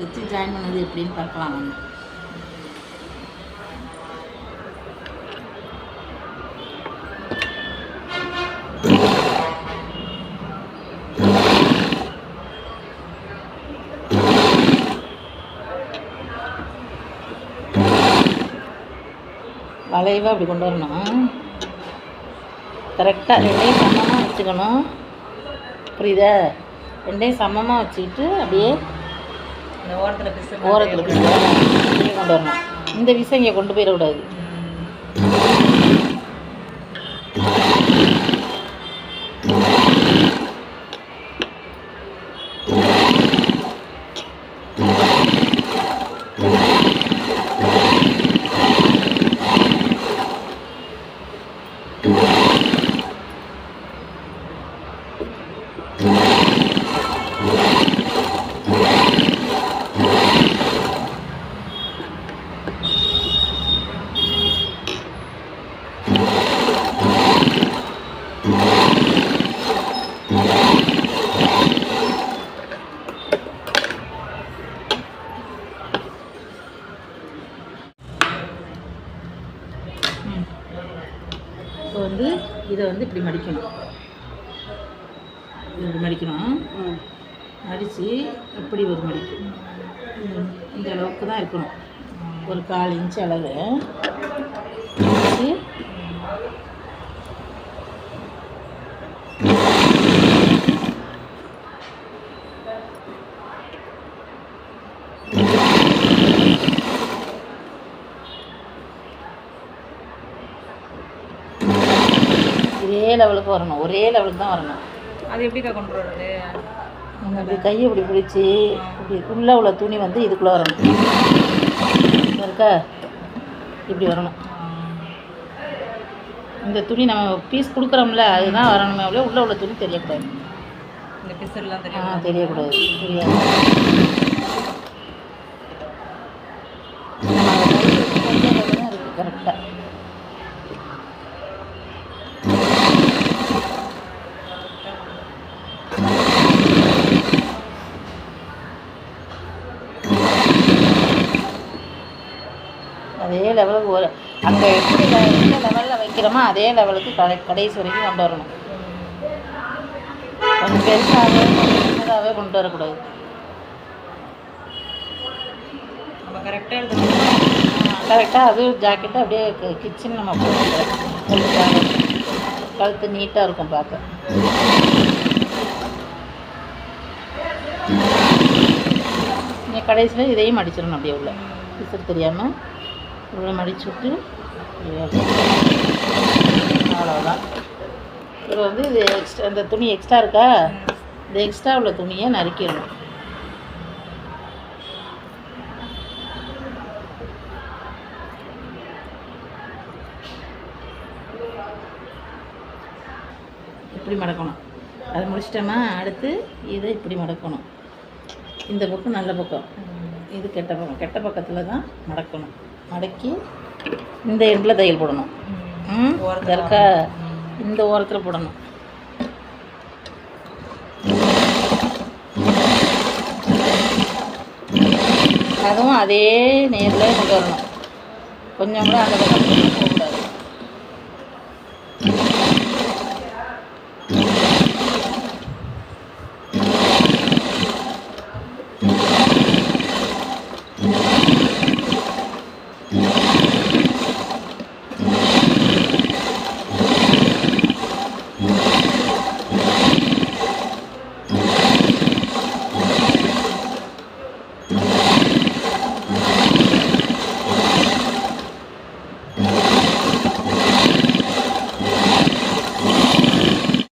வச்சு ஜாயின் பண்ணது எப்படின்னு பார்க்கலாம் வாங்க. வளைவாக அப்படி கொண்டு வரணும். கரெக்டாக ரெண்டையும் சமமாக வச்சுக்கணும். புரியுதா? ரெண்டையும் சமமாக வச்சுக்கிட்டு அப்படியே ஓரத்தில் பிசு ஓரத்தில் கொண்டு வரணும். இந்த விஷம் இங்கே கொண்டு போயிடக்கூடாது. வந்து இதை வந்து இப்படி மடிக்கணும். இப்படி மடிக்கணும். மடித்து இப்படி ஒரு மடிப்பு. இந்த அளவுக்கு தான் இருக்கணும். ஒரு கால் இன்ச்சு அளவு. மடித்து இதே லெவலுக்கு வரணும். ஒரே லெவலுக்கு தான் வரணும். அது எப்படிக்கா கொண்டு வர்றது? இப்படி கையை இப்படி பிடிச்சி இப்படி உள்ளே உள்ள துணி வந்து இதுக்குள்ளே வரணும். இருக்கா இப்படி வரணும். இந்த துணி நம்ம பீஸ் கொடுக்குறோம்ல அதுதான் வரணுமே அவ்வளோ உள்ளே உள்ள துணி தெரியக்கூடாது. இந்த பிசுலாம் ஆ தெரியும் தெரியக்கூடாது. தெரியாது. கரெக்டாக அதே லெவலுக்கு ஒரு அங்கே எப்படி எந்த லெவலில் வைக்கிறோமோ அதே லெவலுக்கு கடை கடைசி வரைக்கும் கொண்டு வரணும். கொஞ்சம் பெருசாகவே சின்னதாகவே கொண்டு வரக்கூடாது. நம்ம கரெக்டாக கரெக்டாக அது ஜாக்கெட்டு அப்படியே கிச்சன் நம்ம போட்டுக்கலாம் கழுத்து நீட்டாக இருக்கும் பார்க்க. கடைசியில் இதையும் மடிச்சிடணும் அப்படியே உள்ள. பிசர் தெரியாமல் உள்ள மடிச்சு விட்டு இப்படியே அப்படியே. அவ்வளோதான் இப்போ வந்து இது எக்ஸ்ட்ரா இந்த துணி எக்ஸ்ட்ரா இருக்கா? இந்த எக்ஸ்ட்ரா உள்ள துணியை நறுக்கிடணும். இப்படி மடக்கணும். அது முடிச்சிட்டோமா? அடுத்து இதை இப்படி மடக்கணும். இந்த பக்கம் நல்ல பக்கம். இது கெட்ட பக்கம். கெட்ட பக்கத்தில் தான் மடக்கணும். மடக்கி இந்த எண்டில் தையல் போடணும். ஓரத்துல இருக்கா இந்த ஓரத்தில் போடணும். அதுவும் அதே நேரில் கொண்டு வரணும். கொஞ்சம் கூட அந்த பக்கம்